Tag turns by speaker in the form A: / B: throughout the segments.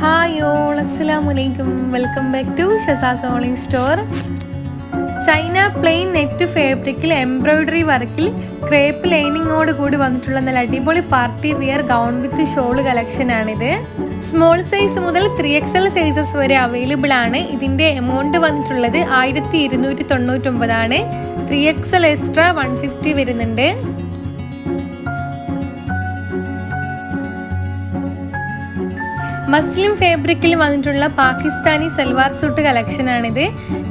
A: Hi all അലൈക്കും welcome back to Shazas online store China plain net ഫാബ്രിക്കിൽ embroidery വർക്കിൽ crepe ലൈനിങ്ങോട് കൂടി വന്നിട്ടുള്ള നല്ല അടിപൊളി party wear gown with shawl collection ആണിത്. സ്മോൾ സൈസ് മുതൽ ത്രീ എക്സ് എൽ സൈസസ് വരെ അവൈലബിൾ ആണ്. ഇതിന്റെ എമൗണ്ട് വന്നിട്ടുള്ളത് ആയിരത്തി ഇരുന്നൂറ്റി തൊണ്ണൂറ്റൊമ്പതാണ്. Three X L extra one fifty വരുന്നുണ്ട്. മസ്ലിം ഫാബ്രിക്കിൽ വന്നിട്ടുള്ള പാകിസ്ഥാനി സൽവാർ സൂട്ട് കളക്ഷൻ ആണിത്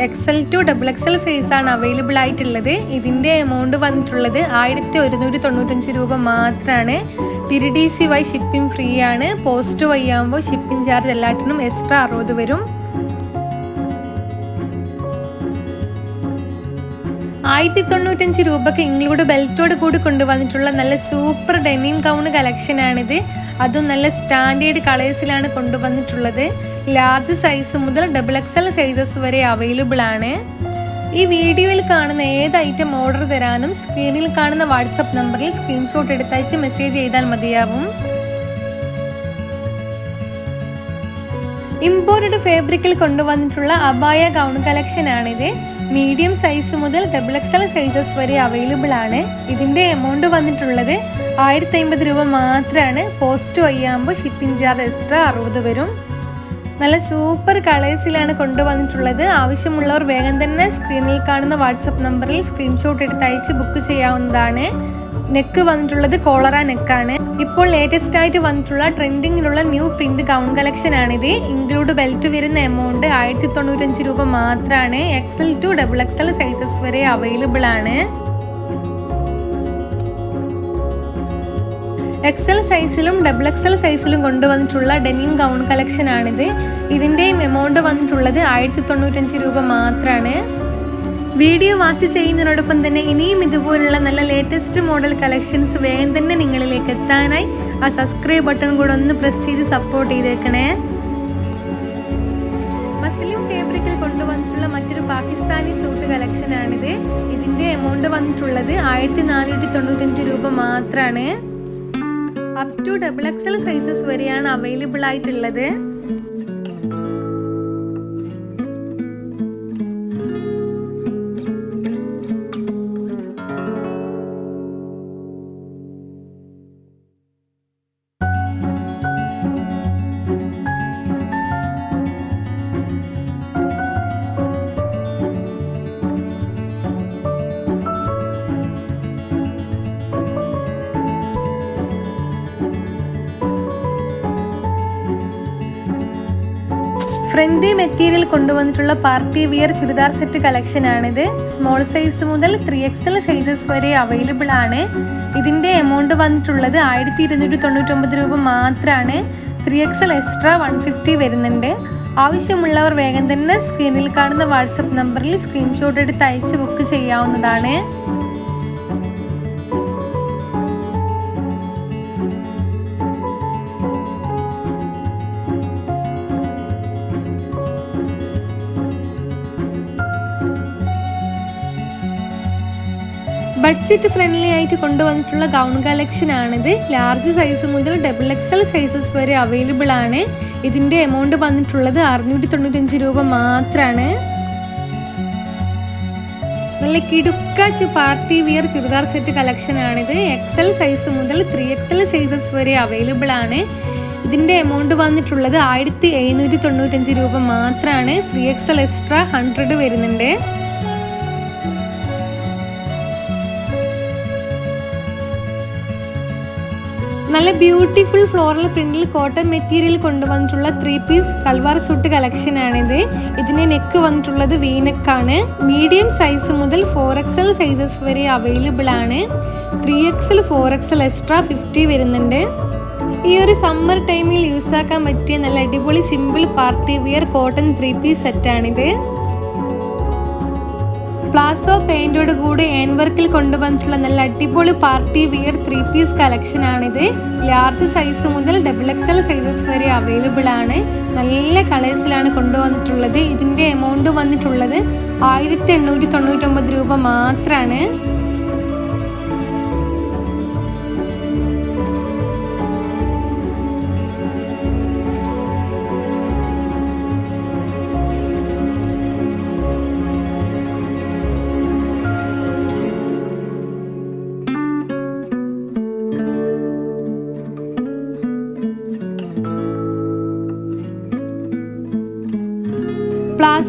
A: X L to double X L size ആണ് അവൈലബിൾ ആയിട്ടുള്ളത്. ഇതിന്റെ എമൗണ്ട് വന്നിട്ടുള്ളത് ആയിരത്തി ഒരുന്നൂറ്റി തൊണ്ണൂറ്റഞ്ച് രൂപ മാത്രമാണ് T D C Y shipping free ആണ്. പോസ്റ്റ് വഴി ആകുമ്പോൾ ഷിപ്പിംഗ് ചാർജ് എല്ലാറ്റിനും എക്സ്ട്രാ അറുപത് വരും. ആയിരത്തി തൊണ്ണൂറ്റഞ്ച് രൂപക്ക് ഇൻക്ലൂഡ് ബെൽറ്റോട് കൂടി കൊണ്ടുവന്നിട്ടുള്ള നല്ല സൂപ്പർ ഡെനിം ഗൗൺ കളക്ഷൻ ആണിത്. അതും നല്ല സ്റ്റാൻഡേർഡ് കളേഴ്സിലാണ് കൊണ്ടുവന്നിട്ടുള്ളത്. ലാർജ് സൈസ് മുതൽ ഡബിൾ എക്സൽ സൈസസ് വരെ അവൈലബിൾ ആണ്. ഈ വീഡിയോയിൽ കാണുന്ന ഏത് ഐറ്റം ഓർഡർ തരാനും സ്ക്രീനിൽ കാണുന്ന വാട്സപ്പ് നമ്പറിൽ സ്ക്രീൻഷോട്ട് എടുത്തയച്ച് മെസ്സേജ് ചെയ്താൽ മതിയാവും. ഇമ്പോർട്ടഡ് ഫാബ്രിക്കിൽ കൊണ്ടുവന്നിട്ടുള്ള അബായ ഗൗൺ കളക്ഷൻ ആണിത്. മീഡിയം സൈസ് മുതൽ ഡബിൾ എക്സൽ സൈസസ് വരെ അവൈലബിൾ ആണ്. ഇതിന്റെ എമൗണ്ട് വന്നിട്ടുള്ളത് ആയിരത്തി അമ്പത് രൂപ മാത്രമാണ് പോസ്റ്റ് വയ്യാകുമ്പോൾ ഷിപ്പിംഗ് ചാർജ് എക്സ്ട്രാ അറുപത് വരും. നല്ല സൂപ്പർ കളേഴ്സിലാണ് കൊണ്ടുവന്നിട്ടുള്ളത്. ആവശ്യമുള്ളവർ വേഗം തന്നെ സ്ക്രീനിൽ കാണുന്ന വാട്സപ്പ് നമ്പറിൽ സ്ക്രീൻഷോട്ട് എടുത്ത് അയച്ച് ബുക്ക് ചെയ്യാവുന്നതാണ്. നെക്ക് വന്നിട്ടുള്ളത് കോളറ നെക്കാണ്. ഇപ്പോൾ ലേറ്റസ്റ്റ് ആയിട്ട് വന്നിട്ടുള്ള ട്രെൻഡിങ്ങിലുള്ള ന്യൂ പ്രിന്റ് ഗൗൺ കളക്ഷൻ ആണിത്. ഇൻക്ലൂഡ് ബെൽറ്റ് വരുന്ന എമൗണ്ട് ആയിരത്തി തൊണ്ണൂറ്റഞ്ച് രൂപ മാത്രമാണ് X L to double X L sizes വരെ അവൈലബിൾ ആണ്. എക്സൽ സൈസിലും ഡബിൾ എക്സൽ സൈസിലും കൊണ്ടുവന്നിട്ടുള്ള ഡെനിം ഗൗൺ കളക്ഷൻ ആണിത്. ഇതിന്റെയും എമൗണ്ട് വന്നിട്ടുള്ളത് ആയിരത്തി തൊണ്ണൂറ്റഞ്ച് രൂപ മാത്രമാണ് വീഡിയോ വാച്ച് ചെയ്യുന്നതിനോടൊപ്പം തന്നെ ഇനിയും ഇതുപോലുള്ള നല്ല ലേറ്റസ്റ്റ് മോഡൽ കളക്ഷൻസ് വേഗം തന്നെ നിങ്ങളിലേക്ക് എത്താനായി ആ സബ്സ്ക്രൈബ് ബട്ടൺ കൂടെ ഒന്ന് പ്രസ് ചെയ്ത് സപ്പോർട്ട് ചെയ്തേക്കണേ. മസ്ലിം ഫേബ്രിക്കിൽ കൊണ്ടുവന്നിട്ടുള്ള മറ്റൊരു പാകിസ്ഥാനി സൂട്ട് കളക്ഷൻ ആണിത്. ഇതിന്റെ എമൗണ്ട് വന്നിട്ടുള്ളത് ആയിരത്തി നാനൂറ്റി തൊണ്ണൂറ്റഞ്ച് രൂപ മാത്രമാണ് up to double X L sizes വരെയാണ് അവൈലബിൾ ആയിട്ടുള്ളത്. ഫ്രണ്ട് മെറ്റീരിയൽ കൊണ്ടുവന്നിട്ടുള്ള party wear churidar set collection ആണിത് സ്മോൾ സൈസ് മുതൽ ത്രീ എക്സൽ സൈസസ് വരെ അവൈലബിൾ ആണ്. ഇതിന്റെ എമൗണ്ട് വന്നിട്ടുള്ളത് ആയിരത്തി ഇരുന്നൂറ്റി തൊണ്ണൂറ്റൊമ്പത് രൂപ മാത്രമാണ് three X L extra one fifty വരുന്നുണ്ട്. ആവശ്യമുള്ളവർ വേഗം തന്നെ സ്ക്രീനിൽ കാണുന്ന വാട്സപ്പ് നമ്പറിൽ സ്ക്രീൻഷോട്ട് എടുത്ത് അയച്ച് ബുക്ക് ചെയ്യാവുന്നതാണ്. ബഡ്ജറ്റ് ഫ്രണ്ട്ലി ആയിട്ട് കൊണ്ടുവന്നിട്ടുള്ള ഗൗൺ കളക്ഷൻ ആണിത്. ലാർജ് സൈസ് മുതൽ ഡബിൾ എക്സൽ സൈസസ് വരെ അവൈലബിൾ ആണ്. ഇതിന്റെ എമൗണ്ട് വന്നിട്ടുള്ളത് അറുന്നൂറ്റി തൊണ്ണൂറ്റഞ്ച് രൂപ മാത്രമാണ് നല്ല കിടുക്കാച്ച് party wear churidar set collection ആണിത്. എക്സൽ സൈസ് മുതൽ ത്രീ എക്സൽ സൈസസ് വരെ അവൈലബിൾ ആണ്. ഇതിന്റെ എമൗണ്ട് വന്നിട്ടുള്ളത് ആയിരത്തി എഴുന്നൂറ്റി തൊണ്ണൂറ്റഞ്ച് രൂപ മാത്രമാണ് ത്രീ എക്സൽ എക്സ്ട്രാ ഹൺഡ്രഡ് വരുന്നുണ്ട്. നല്ല ബ്യൂട്ടിഫുൾ ഫ്ലോറൽ പ്രിന്റിൽ കോട്ടൺ മെറ്റീരിയൽ കൊണ്ടുവന്നിട്ടുള്ള three piece salwar suit collection ആണിത്. ഇതിന് നെക്ക് വന്നിട്ടുള്ളത് വീനെക്കാണ് മീഡിയം സൈസ് മുതൽ ഫോർ എക്സൽ സൈസസ് വരെ അവൈലബിൾ ആണ്. Three X L four X L extra fifty വരുന്നുണ്ട്. ഈ ഒരു സമ്മർ ടൈമിൽ യൂസ് ആക്കാൻ പറ്റിയ നല്ല അടിപൊളി simple party wear cotton three piece സെറ്റാണിത് palazzo പെയിന്റോട് കൂടി ഏൺ വർക്കിൽ കൊണ്ടുവന്നിട്ടുള്ള നല്ല അടിപൊളി party wear three piece collection ആണിത്. ലാർജ് സൈസ് മുതൽ ഡബിൾ എക്സ് എൽ സൈസസ് വരെ അവൈലബിൾ ആണ്. നല്ല കളേഴ്സിലാണ് കൊണ്ടുവന്നിട്ടുള്ളത്. ഇതിന്റെ എമൗണ്ട് വന്നിട്ടുള്ളത് ആയിരത്തി എണ്ണൂറ്റി തൊണ്ണൂറ്റൊമ്പത് രൂപ മാത്രമാണ്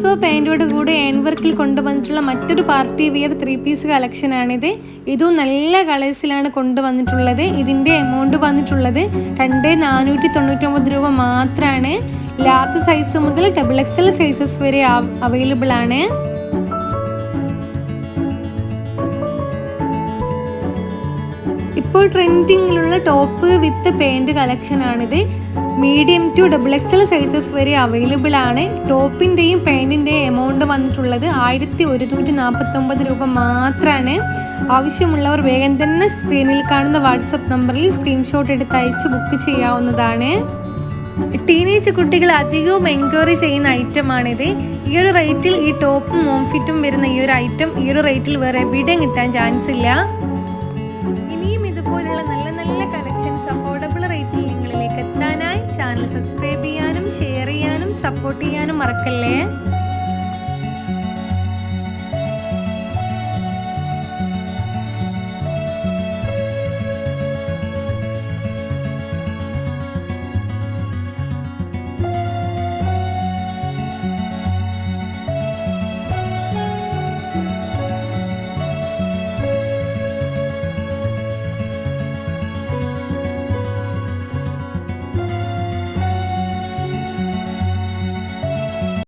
A: പ്ലാസോ പാന്റോട് കൂടെ ആൻവർക്കിൽ വർക്കിൽ കൊണ്ടുവന്നിട്ടുള്ള മറ്റൊരു പാർട്ടി വിയർ ത്രീ പീസ് കളക്ഷനാണിത് ഇതും നല്ല കളേഴ്സിലാണ് കൊണ്ടുവന്നിട്ടുള്ളത്. ഇതിന്റെ എമൗണ്ട് വന്നിട്ടുള്ളത് രണ്ട് നാനൂറ്റി തൊണ്ണൂറ്റൊമ്പത് രൂപ മാത്രമാണ് ലാർജ് സൈസ് മുതൽ ഡബിൾ എക്സൽ സൈസസ് വരെ അവൈലബിൾ ആണ്. ഇപ്പോൾ ട്രെൻഡിങ്ങിലുള്ള ടോപ്പ് വിത്ത് പെയിന്റ് കളക്ഷൻ ആണിത്. Medium to double X L sizes വരെ അവൈലബിൾ ആണ്. ടോപ്പിന്റെയും പാന്റിന്റെയും എമൗണ്ട് വന്നിട്ടുള്ളത് ആയിരത്തി ഒരുന്നൂറ്റി നാൽപ്പത്തൊമ്പത് രൂപ മാത്രമാണ് ആവശ്യമുള്ളവർ വേഗം തന്നെ സ്ക്രീനിൽ കാണുന്ന വാട്സപ്പ് നമ്പറിൽ സ്ക്രീൻഷോട്ട് എടുത്ത് അയച്ച് ബുക്ക് ചെയ്യാവുന്നതാണ്. ടീനേജ് കുട്ടികൾ അധികവും എൻക്വയറി ചെയ്യുന്ന ഐറ്റമാണിത് ഈ ഒരു റേറ്റിൽ ഈ ടോപ്പും മോംഫിറ്റും വരുന്ന ഈ ഒരു ഐറ്റം ഈ ഒരു റേറ്റിൽ വേറെ എവിടെയും കിട്ടാൻ ചാൻസ് ഇല്ല. ഇനിയും ഇതുപോലുള്ള നല്ല നല്ല കളക്ഷൻസ് അഫോർഡബിൾ റേറ്റിൽ സബ്സ്ക്രൈബ് ചെയ്യാനും ഷെയർ ചെയ്യാനും സപ്പോർട്ട് ചെയ്യാനും മറക്കല്ലേ?